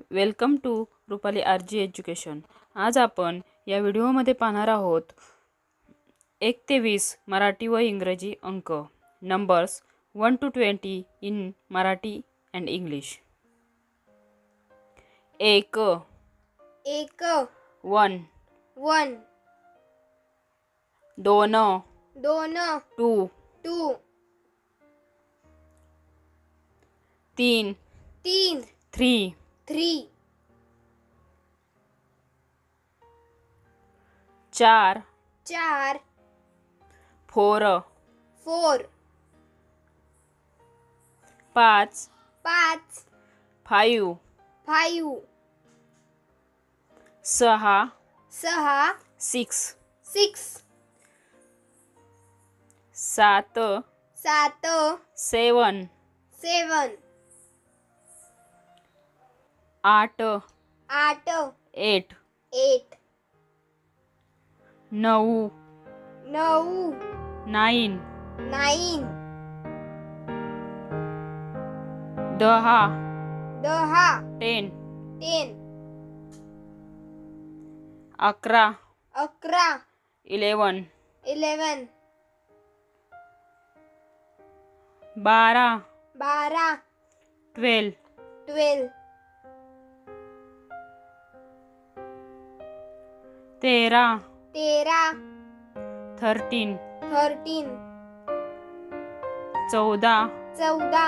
Welcome to Rupali R G education. आज आपण या व्हिडिओमध्ये पाहणार आहोत एक ते वीस मराठी व इंग्रजी अंक. Numbers one to twenty in Marathi and English एक. एक. वन वन दोन. दोन. टू टू तीन. तीन. Three three. चार। चार। फोर। फोर। पाच। पाच। फाईव्ह। फाईव्ह। सहा। सहा। सिक्स। सिक्स। सात। सात। सेवन। सेवन। आठ आठ एट एट नऊ नऊ नाईन नाईन दहा दहा टेन टेन अकरा अकरा इलेवन इलेवन बारा बारा ट्वेल्व ट्वेल्व तेरा. तेरा. थर्टीन. थर्टीन. चौदा. चौदा.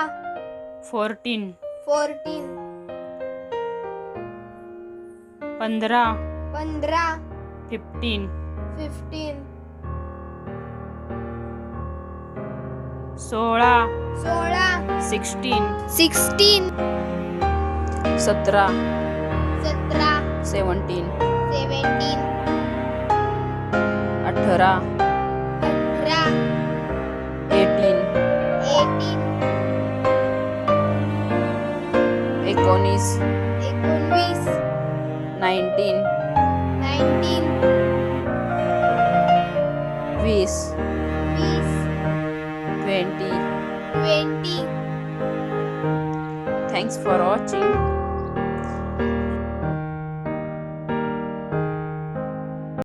फोर्टीन. फोर्टीन. पंधरा. पंधरा. फिफ्टीन. फिफ्टीन. सोळा. सोळा. सिक्स्टीन. सिक्स्टीन. सतरा. सतरा. सेवन्टीन. सेवन्टीन. अठरा एटीन नाईन्टीन वीस वीस twenty. Twenty. Thanks for watching